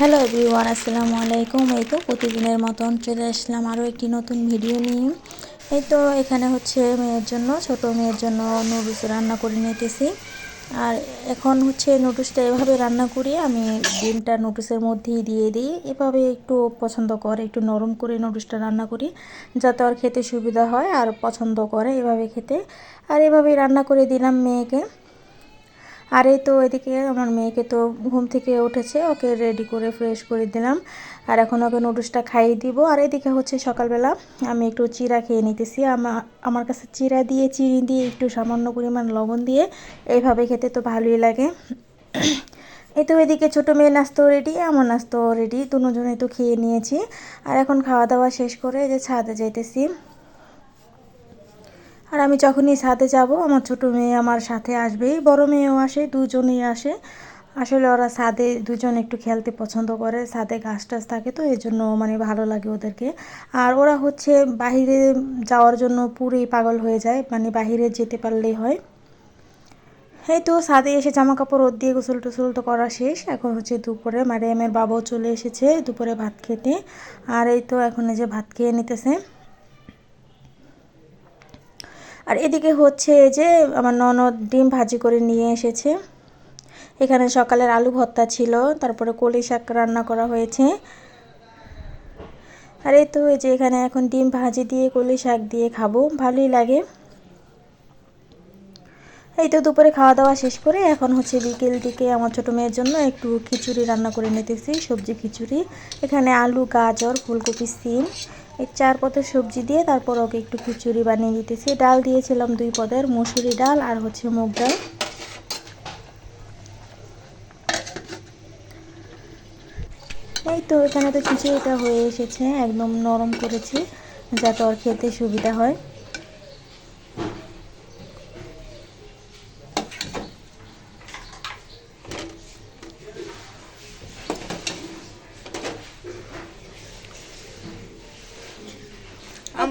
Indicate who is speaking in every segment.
Speaker 1: Hello everyone, আসসালামু আলাইকুম। এই তো প্রতিদিনের মতন চলে আসলাম আরও একটি নতুন ভিডিও নিয়ে। এই তো এখানে হচ্ছে মেয়ের জন্য, ছোট মেয়ের জন্য নুডলস রান্না করে নিতেছি। আর এখন হচ্ছে নুডলসটা এভাবে রান্না করি আমি ডিমটা নুডলসের মধ্যেই দিয়ে দিই। এভাবে একটু পছন্দ করে, একটু নরম করে নুডলসটা রান্না করি, যাতে আর খেতে সুবিধা হয় আর পছন্দ করে এভাবে খেতে। আর এভাবেই রান্না করে দিলাম মেয়েকে। আর এই তো এদিকে আমার মেয়েকে তো ঘুম থেকে উঠেছে, ওকে রেডি করে ফ্রেশ করে দিলাম। আর এখন ওকে নুডলসটা খাইয়ে দিব। আর এদিকে হচ্ছে সকালবেলা আমি একটু চিরা খেয়ে নিতেছি। আমার আমার কাছে চিরা দিয়ে চিনি দিয়ে একটু সামান্য পরিমাণ লবণ দিয়ে এইভাবে খেতে তো ভালোই লাগে। এই তো এদিকে ছোটো মেয়ে নাস্তো রেডি আমার নাস্তো রেডি দুজনেই তো খেয়ে নিয়েছি। আর এখন খাওয়া দাওয়া শেষ করে যে ছাদে যাইতেছি। আর আমি যখনই ছাদে যাব, আমার ছোট মেয়ে আমার সাথে আসবে বড় মেয়েও আসে, দুজনেই আসে। আসলে ওরা ছাদে দুজন একটু খেলতে পছন্দ করে, ছাদে গাছ টাছ থাকে তো এই জন্য মানে ভালো লাগে ওদেরকে। আর ওরা হচ্ছে বাহিরে যাওয়ার জন্য পুরোই পাগল হয়ে যায় মানে বাহিরে যেতে পারলেই হয়। এই তো ছাদে এসে জামা কাপড় রোদ দিয়ে গোসল টোসল তো করা শেষ, এখন হচ্ছে দুপুরে মারিয়ামের বাবাও চলে এসেছে দুপুরে ভাত খেতে। আর এই তো এখন এই যে ভাত খেয়ে নিতেছে। আর এদিকে হচ্ছে যে আমার ননদ ডিম ভাজি করে নিয়ে এসেছে। এখানে সকালের আলু ভর্তা ছিল, তারপরে কলি শাক রান্না করা হয়েছে। আর এই তো এই যে এখানে এখন ডিম ভাজি দিয়ে, কলি শাক দিয়ে খাব, ভালোই লাগে। এই তো দুপুরে খাওয়া দাওয়া শেষ করে এখন হচ্ছে বিকেল দিকে আমার ছোটো মেয়ের জন্য একটু খিচুড়ি রান্না করে নিতেছি, সবজি খিচুড়ি। এখানে আলু, গাজর, ফুলকপি, সিম। এই চার পদের সবজি দিয়ে তারপর ওকে একটু খিচুড়ি বানিয়ে দিতেছি। ডাল দিয়েছিলাম দুই পদের, মুসুরি ডাল আর হচ্ছে মুগ ডাল। এই তো, এখানে তো খিচুড়িটা হয়ে এসেছে, একদম নরম করেছি, যাতে ওর খেতে সুবিধা হয়।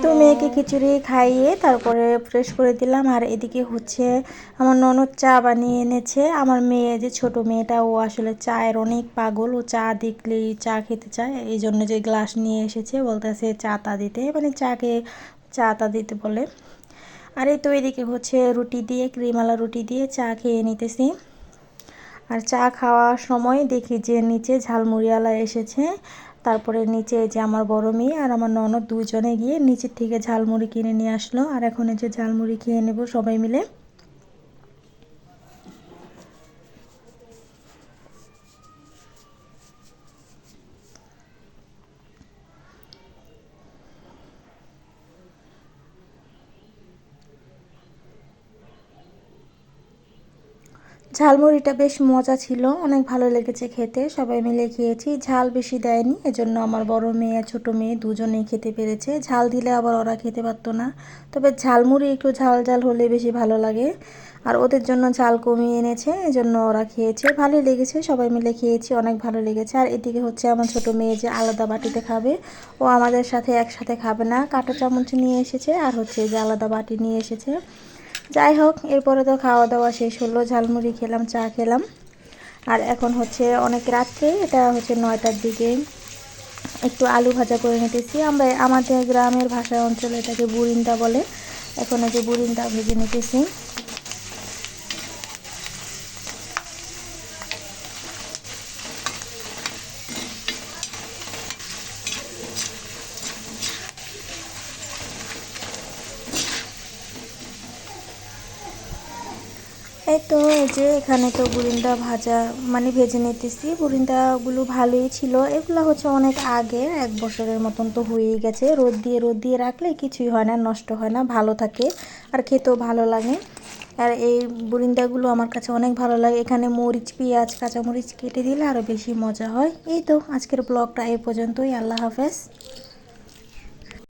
Speaker 1: তো মেয়েকে খিচুড়ি খাইয়ে তারপরে ফ্রেশ করে দিলাম, আর এদিকে হচ্ছে আমার ননদ চা বানিয়ে এনেছে। আমার মেয়ে, যে ছোট মেয়েটা, ও আসলে চায়ের অনেক পাগল। ও চা দেখলেই চা খেতে চায়। এই জন্য যে গ্লাস নিয়ে এসেছে, বলতেছে চা তা দিতে মানে চাকে চা তা দিতে বলে। আর এই তো এদিকে হচ্ছে রুটি দিয়ে ক্রিমালা রুটি দিয়ে চা খেয়ে নিতেছি। আর চা খাওয়ার সময় দেখি যে নিচে ঝালমুড়িওয়ালা এসেছে। তারপরে নিচে যে আমার বড় মেয়ে আর আমার ননদ দুজনে গিয়ে নিচের থেকে ঝালমুড়ি কিনে নিয়ে আসলো। আর এখন এই যে ঝালমুড়ি খেয়ে নেব সবাই মিলে। ঝালমুড়িটা বেশ মজা ছিল, অনেক ভালো লেগেছে খেতে, সবাই মিলে খেয়েছি। ঝাল বেশি দেয়নি, এজন্য আমার বড় মেয়ে ছোট মেয়ে দুজনেই খেতে পেরেছে। ঝাল দিলে আবার ওরা খেতে পারতো না। তবে ঝালমুড়ি একটু ঝাল ঝাল হলে বেশি ভালো লাগে। আর ওদের জন্য ঝাল কমিয়ে এনেছে, এজন্য ওরা খেয়েছে। ভালোই লেগেছে, সবাই মিলে খেয়েছি, অনেক ভালো লেগেছে। আর এদিকে হচ্ছে আমার ছোট মেয়ে যে আলাদা বাটিতে খাবে, ও আমাদের সাথে একসাথে খাবে না। কাঁটা চামচ নিয়ে এসেছে, আর হচ্ছে যে আলাদা বাটি নিয়ে এসেছে। যাই হোক, এরপরে তো খাওয়া দাওয়া শেষ হলো, ঝালমুড়ি খেলাম, চা খেলাম। আর এখন হচ্ছে অনেক রাত্রে, এটা হচ্ছে নয়টার দিকে। একটু আলু ভাজা করে নিতেছি। আমরা আমাদের গ্রামের ভাষা অঞ্চলে এটাকে বুরিন্দা বলে। এখন যে বুরিন্দা ভেজে নিতেছি। এই তো, এই যে এখানে তো বুরিন্দা ভাজা মানে ভেজে নিতেছি। বুরিন্দাগুলো ভালোই ছিল। এগুলো হচ্ছে অনেক আগে, এক বছরের মতন তো হয়েই গেছে। রোদ দিয়ে রোদ দিয়ে রাখলে কিছুই হয় না, নষ্ট হয় না, ভালো থাকে আর খেতেও ভালো লাগে। আর এই বুরিন্দাগুলো আমার কাছে অনেক ভালো লাগে। এখানে মরিচ, পেঁয়াজ, কাঁচামরিচ কেটে দিলে আরও বেশি মজা হয়। এই তো, আজকের ব্লগটা এই পর্যন্তই। আল্লাহ হাফেজ।